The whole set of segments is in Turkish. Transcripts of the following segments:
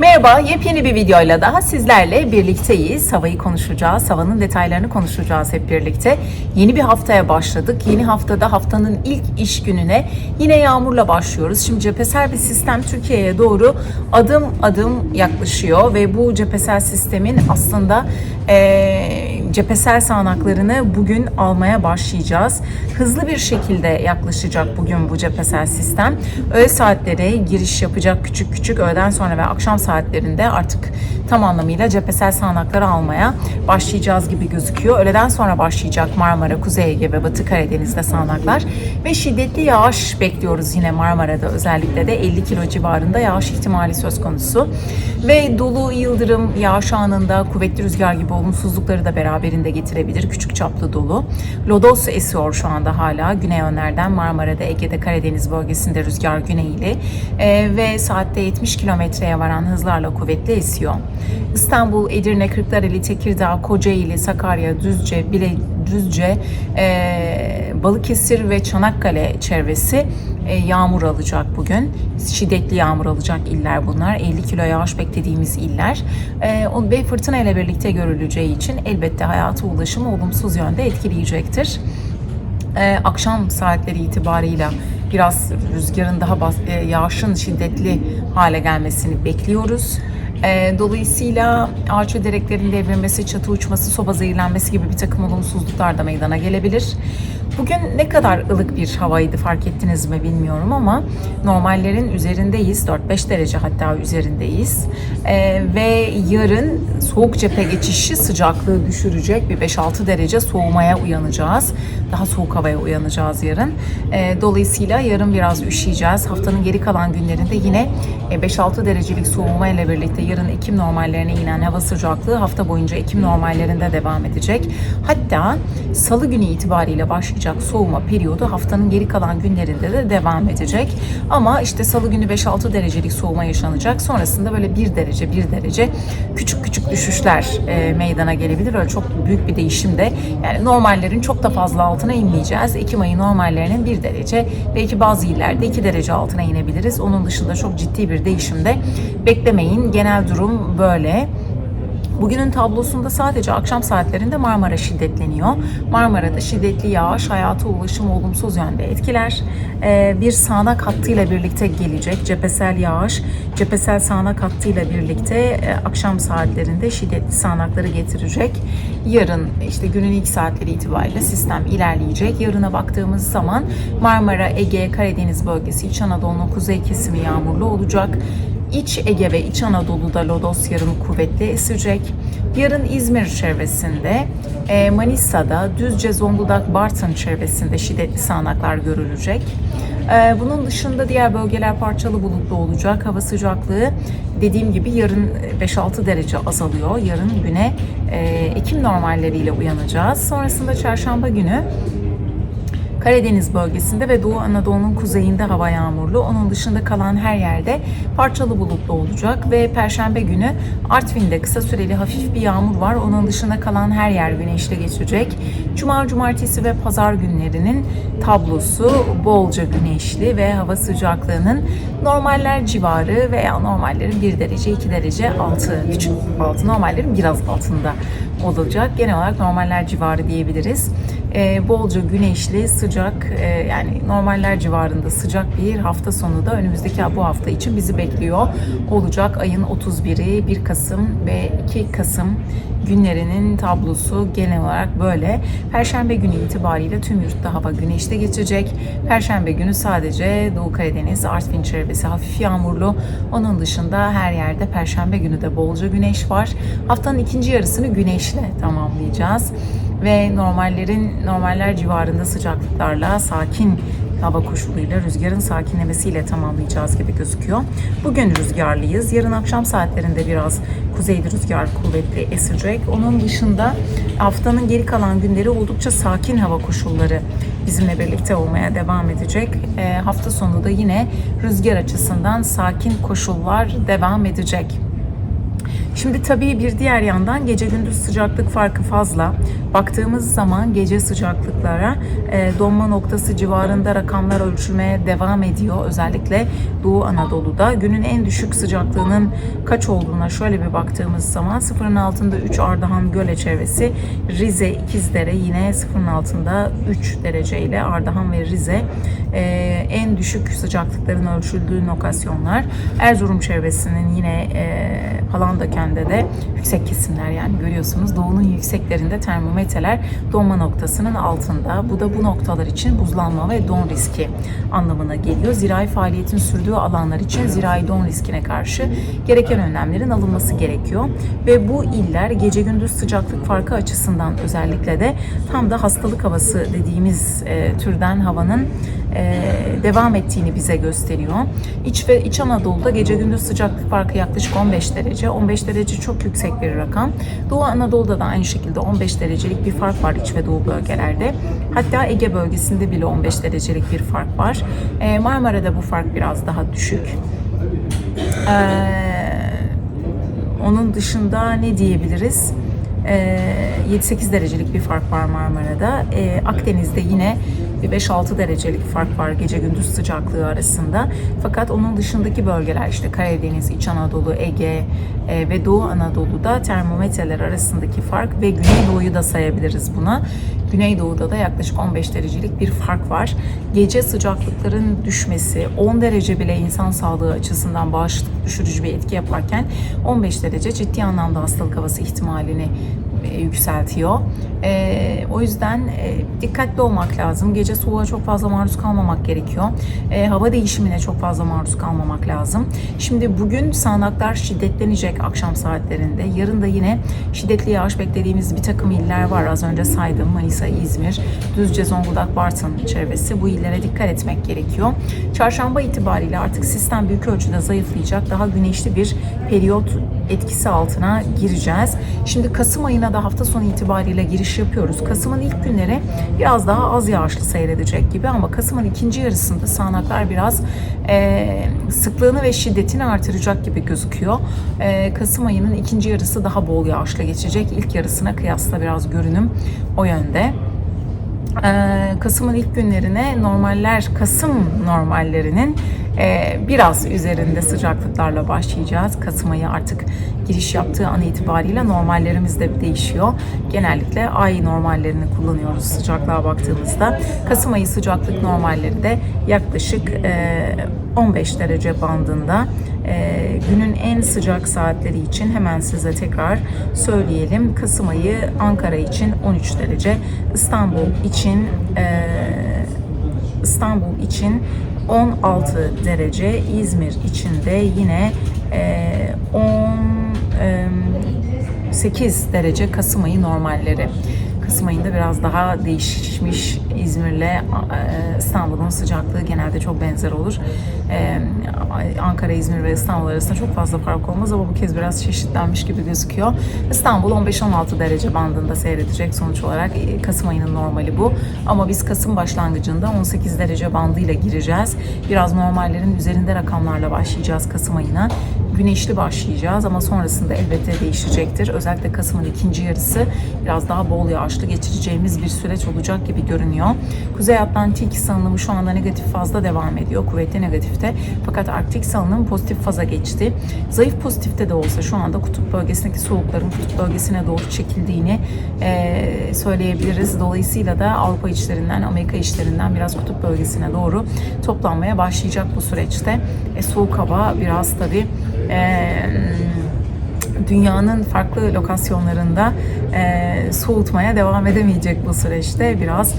Merhaba, yepyeni bir videoyla daha sizlerle birlikteyiz. Havayı konuşacağız, havanın detaylarını konuşacağız hep birlikte. Yeni bir haftaya başladık. Yeni haftada haftanın ilk iş gününe yine yağmurla başlıyoruz. Şimdi cephesel bir sistem Türkiye'ye doğru adım adım yaklaşıyor ve bu cephesel sistemin aslında eee cephesel sağanaklarını bugün almaya başlayacağız. Hızlı bir şekilde yaklaşacak bugün bu cephesel sistem. Öğle saatleri giriş yapacak küçük küçük öğleden sonra ve akşam saatlerinde artık tam anlamıyla cephesel sağanakları almaya başlayacağız gibi gözüküyor. Öğleden sonra başlayacak Marmara, Kuzey Ege ve Batı Karadeniz'de sağanaklar ve şiddetli yağış bekliyoruz yine Marmara'da özellikle de 50 kilo civarında yağış ihtimali söz konusu. Ve dolu, yıldırım, yağış anında kuvvetli rüzgar gibi olumsuzlukları da beraberinde getirebilir. Küçük çaplı dolu. Lodos esiyor şu anda hala. Güney yönlerden Marmara'da, Ege'de, Karadeniz bölgesinde rüzgar güneyli Ee, ve saatte 70 kilometreye varan hızlarla kuvvetli esiyor. İstanbul, Edirne, Kırklareli, Tekirdağ, Kocaeli, Sakarya, Düzce, Bile, Düzce, e, Balıkesir ve Çanakkale çevresi e, yağmur alacak bugün. Şiddetli yağmur alacak iller bunlar. 50 kilo yağış beklediğimiz iller. E, o ve fırtına ile birlikte görüleceği için elbette hayatı ulaşımı olumsuz yönde etkileyecektir. E, akşam saatleri itibarıyla biraz rüzgarın daha bas, e, yağışın şiddetli hale gelmesini bekliyoruz. E, dolayısıyla ağaç ve direklerin devrilmesi, çatı uçması, soba zehirlenmesi gibi bir takım olumsuzluklar da meydana gelebilir. Bugün ne kadar ılık bir havaydı fark ettiniz mi bilmiyorum ama normallerin üzerindeyiz. 4-5 derece hatta üzerindeyiz. Ee, ve yarın soğuk cephe geçişi sıcaklığı düşürecek. Bir 5-6 derece soğumaya uyanacağız. Daha soğuk havaya uyanacağız yarın. Ee, dolayısıyla yarın biraz üşüyeceğiz. Haftanın geri kalan günlerinde yine e, 5-6 derecelik soğuma ile birlikte yarın Ekim normallerine inen hava sıcaklığı hafta boyunca Ekim normallerinde devam edecek. Hatta salı günü itibariyle başlayacak soğuma periyodu haftanın geri kalan günlerinde de devam edecek. Ama işte salı günü 5-6 derecelik soğuma yaşanacak. Sonrasında böyle 1 derece 1 derece küçük küçük düşüşler e, meydana gelebilir. Öyle çok büyük bir değişim de yani normallerin çok da fazla altına inmeyeceğiz. Ekim ayı normallerinin 1 derece belki bazı illerde 2 derece altına inebiliriz. Onun dışında çok ciddi bir değişim de beklemeyin. Genel durum böyle. Bugünün tablosunda sadece akşam saatlerinde Marmara şiddetleniyor. Marmara'da şiddetli yağış hayatı ulaşımı olumsuz yönde etkiler. Ee, bir sağanak hattıyla birlikte gelecek cephesel yağış. Cephesel sağanak hattıyla birlikte e, akşam saatlerinde şiddetli sağanakları getirecek. Yarın işte günün ilk saatleri itibariyle sistem ilerleyecek. Yarına baktığımız zaman Marmara, Ege, Karadeniz bölgesi, İç Anadolu'nun kuzey kesimi yağmurlu olacak. İç Ege ve İç Anadolu'da lodos yarın kuvvetli esecek. Yarın İzmir çevresinde, e, Manisa'da, Düzce, Zonguldak, Bartın çevresinde şiddetli sağanaklar görülecek. E, Bunun dışında diğer bölgeler parçalı bulutlu olacak. Hava sıcaklığı dediğim gibi yarın 5-6 derece azalıyor. Yarın güne e, Ekim normalleriyle uyanacağız. Sonrasında çarşamba günü Karadeniz bölgesinde ve Doğu Anadolu'nun kuzeyinde hava yağmurlu. Onun dışında kalan her yerde parçalı bulutlu olacak ve Perşembe günü Artvin'de kısa süreli hafif bir yağmur var. Onun dışında kalan her yer güneşli geçecek. Cuma, cumartesi ve pazar günlerinin tablosu bolca güneşli ve hava sıcaklığının normaller civarı veya normallerin 1 derece 2 derece altı, küçük altı normallerin biraz altında olacak. Genel olarak normaller civarı diyebiliriz e, bolca güneşli, sıcak e, yani normaller civarında sıcak bir hafta sonu da önümüzdeki bu hafta için bizi bekliyor olacak. Ayın 31'i 1 Kasım ve 2 Kasım günlerinin tablosu genel olarak böyle. Perşembe günü itibariyle tüm yurtta hava güneşli geçecek. Perşembe günü sadece Doğu Karadeniz, Artvin çevresi hafif yağmurlu. Onun dışında her yerde Perşembe günü de bolca güneş var. Haftanın ikinci yarısını güneşle tamamlayacağız ve normallerin normaller civarında sıcaklıklarla sakin hava koşuluyla rüzgarın sakinlemesiyle tamamlayacağız gibi gözüküyor. Bugün rüzgarlıyız. Yarın akşam saatlerinde biraz kuzeyde rüzgar kuvvetli esecek. Onun dışında haftanın geri kalan günleri oldukça sakin hava koşulları bizimle birlikte olmaya devam edecek. E, hafta sonu da yine rüzgar açısından sakin koşullar devam edecek. Şimdi tabii bir diğer yandan gece gündüz sıcaklık farkı fazla. Baktığımız zaman gece sıcaklıklara e, donma noktası civarında rakamlar ölçülmeye devam ediyor. Özellikle Doğu Anadolu'da. Günün en düşük sıcaklığının kaç olduğuna şöyle bir baktığımız zaman sıfırın altında 3 Ardahan Göle çevresi, Rize İkizdere yine sıfırın altında 3 derece ile Ardahan ve Rize e, en düşük sıcaklıkların ölçüldüğü lokasyonlar. Erzurum çevresinin yine e, Palandöken'de de yüksek kesimler yani görüyorsunuz doğunun yükseklerinde termometreler donma noktasının altında. Bu da bu noktalar için buzlanma ve don riski anlamına geliyor. Zirai faaliyetin sürdüğü alanlar için zirai don riskine karşı gereken önlemlerin alınması gerekiyor. Ve bu iller gece gündüz sıcaklık farkı açısından özellikle de tam da hastalık havası dediğimiz e, türden havanın e, devam ettiğini bize gösteriyor. İç ve İç Anadolu'da gece gündüz sıcaklık farkı yaklaşık 15 derece. 15 derece çok yüksek bir rakam. Doğu Anadolu'da da aynı şekilde 15 derecelik bir fark var iç ve doğu bölgelerde. Hatta Ege bölgesinde bile 15 derecelik bir fark var. E, Marmara'da bu fark biraz daha düşük. Ee, onun dışında ne diyebiliriz? Ee, 7-8 derecelik bir fark var Marmara'da. Ee, Akdeniz'de yine bir 5-6 derecelik fark var gece gündüz sıcaklığı arasında. Fakat onun dışındaki bölgeler işte Karadeniz, İç Anadolu, Ege e, ve Doğu Anadolu'da termometreler arasındaki fark ve Güneydoğu'yu da sayabiliriz buna. Güneydoğu'da da yaklaşık 15 derecelik bir fark var. Gece sıcaklıkların düşmesi 10 derece bile insan sağlığı açısından bağışıklık düşürücü bir etki yaparken 15 derece ciddi anlamda hastalık havası ihtimalini yükseltiyor. E, o yüzden e, dikkatli olmak lazım. Gece soğuğa çok fazla maruz kalmamak gerekiyor. E, hava değişimine çok fazla maruz kalmamak lazım. Şimdi bugün sağanaklar şiddetlenecek akşam saatlerinde. Yarın da yine şiddetli yağış beklediğimiz bir takım iller var. Az önce saydım. Manisa, İzmir, Düzce, Zonguldak, Bartın çevresi. Bu illere dikkat etmek gerekiyor. Çarşamba itibariyle artık sistem büyük ölçüde zayıflayacak. Daha güneşli bir periyot etkisi altına gireceğiz. Şimdi Kasım ayına da hafta sonu itibariyle giriş yapıyoruz. Kasım'ın ilk günleri biraz daha az yağışlı seyredecek gibi ama Kasım'ın ikinci yarısında sağanaklar biraz e, sıklığını ve şiddetini artıracak gibi gözüküyor. E, Kasım ayının ikinci yarısı daha bol yağışlı geçecek. İlk yarısına kıyasla biraz görünüm o yönde. Ee, Kasım'ın ilk günlerine normaller, Kasım normallerinin biraz üzerinde sıcaklıklarla başlayacağız. Kasım ayı artık giriş yaptığı an itibariyle normallerimiz de değişiyor. Genellikle ay normallerini kullanıyoruz sıcaklığa baktığımızda. Kasım ayı sıcaklık normalleri de yaklaşık e, 15 derece bandında. E, günün en sıcak saatleri için hemen size tekrar söyleyelim. Kasım ayı Ankara için 13 derece, İstanbul için e, İstanbul için 16 derece, İzmir için de yine e, 18 derece Kasım ayı normalleri. Kasım ayında biraz daha değişmiş İzmir'le e, İstanbul'un sıcaklığı genelde çok benzer olur. E, Ankara, İzmir ve İstanbul arasında çok fazla fark olmaz ama bu kez biraz çeşitlenmiş gibi gözüküyor. İstanbul 15-16 derece bandında seyredecek sonuç olarak e, Kasım ayının normali bu. Ama biz Kasım başlangıcında 18 derece bandıyla gireceğiz. Biraz normallerin üzerinde rakamlarla başlayacağız Kasım ayına. Güneşli başlayacağız ama sonrasında elbette değişecektir. Özellikle Kasım'ın ikinci yarısı biraz daha bol yağışlı geçireceğimiz bir süreç olacak gibi görünüyor. Kuzey Atlantik salınımı şu anda negatif fazla devam ediyor. Kuvvetli negatifte. Fakat Arktik salınım pozitif faza geçti. Zayıf pozitifte de olsa şu anda kutup bölgesindeki soğukların kutup bölgesine doğru çekildiğini e, söyleyebiliriz. Dolayısıyla da Avrupa içlerinden, Amerika içlerinden biraz kutup bölgesine doğru toplanmaya başlayacak bu süreçte. E, soğuk hava biraz tabii e, dünyanın farklı lokasyonlarında e, soğutmaya devam edemeyecek bu süreçte. Biraz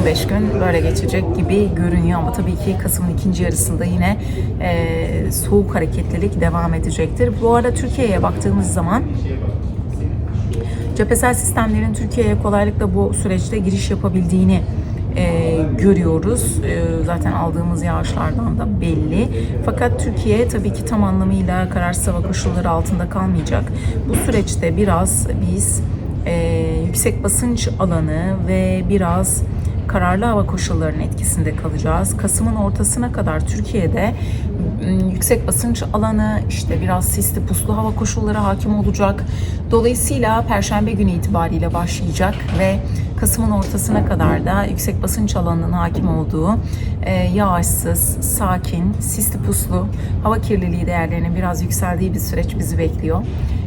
15 gün böyle geçecek gibi görünüyor ama tabii ki Kasım'ın ikinci yarısında yine e, soğuk hareketlilik devam edecektir. Bu arada Türkiye'ye baktığımız zaman cephesel sistemlerin Türkiye'ye kolaylıkla bu süreçte giriş yapabildiğini e, görüyoruz. E, zaten aldığımız yağışlardan da belli. Fakat Türkiye tabii ki tam anlamıyla kararsız hava koşulları altında kalmayacak. Bu süreçte biraz biz e, yüksek basınç alanı ve biraz kararlı hava koşullarının etkisinde kalacağız. Kasım'ın ortasına kadar Türkiye'de yüksek basınç alanı, işte biraz sisli puslu hava koşulları hakim olacak. Dolayısıyla Perşembe günü itibariyle başlayacak ve Kasım'ın ortasına kadar da yüksek basınç alanının hakim olduğu e, yağışsız, sakin, sisli puslu hava kirliliği değerlerinin biraz yükseldiği bir süreç bizi bekliyor.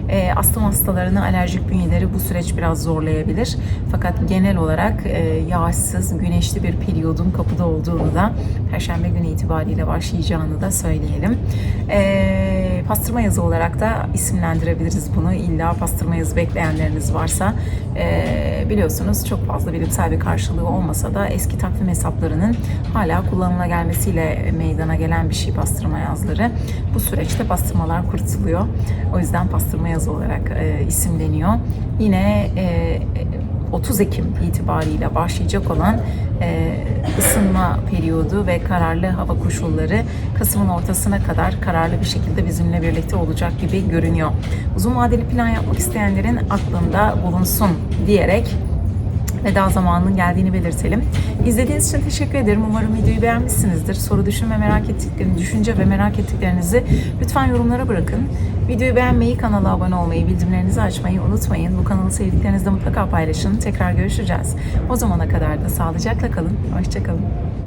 E, astım hastalarını, alerjik bünyeleri bu süreç biraz zorlayabilir. Fakat genel olarak e, yağışsız, güneşli bir periyodun kapıda olduğunu da Perşembe günü itibariyle başlayacağını da söyleyelim. E, pastırma yazı olarak da isimlendirebiliriz bunu. İlla pastırma yazı bekleyenleriniz varsa e, biliyorsunuz çok fazla bilimsel bir karşılığı olmasa da eski takvim hesaplarının hala kullanıma gelmesiyle meydana gelen bir şey pastırma yazları. Bu süreçte pastırmalar kurutuluyor. O yüzden pastırma yazı olarak e, isimleniyor. Yine e, 30 Ekim itibariyle başlayacak olan e, ısınma periyodu ve kararlı hava koşulları Kasım'ın ortasına kadar kararlı bir şekilde bizimle birlikte olacak gibi görünüyor. Uzun vadeli plan yapmak isteyenlerin aklında bulunsun diyerek veda zamanının geldiğini belirtelim. İzlediğiniz için teşekkür ederim. Umarım videoyu beğenmişsinizdir. Soru, düşün ve merak ettiklerinizi, düşünce ve merak ettiklerinizi lütfen yorumlara bırakın. Videoyu beğenmeyi, kanala abone olmayı, bildirimlerinizi açmayı unutmayın. Bu kanalı sevdiklerinizle mutlaka paylaşın. Tekrar görüşeceğiz. O zamana kadar da sağlıcakla kalın. Hoşçakalın.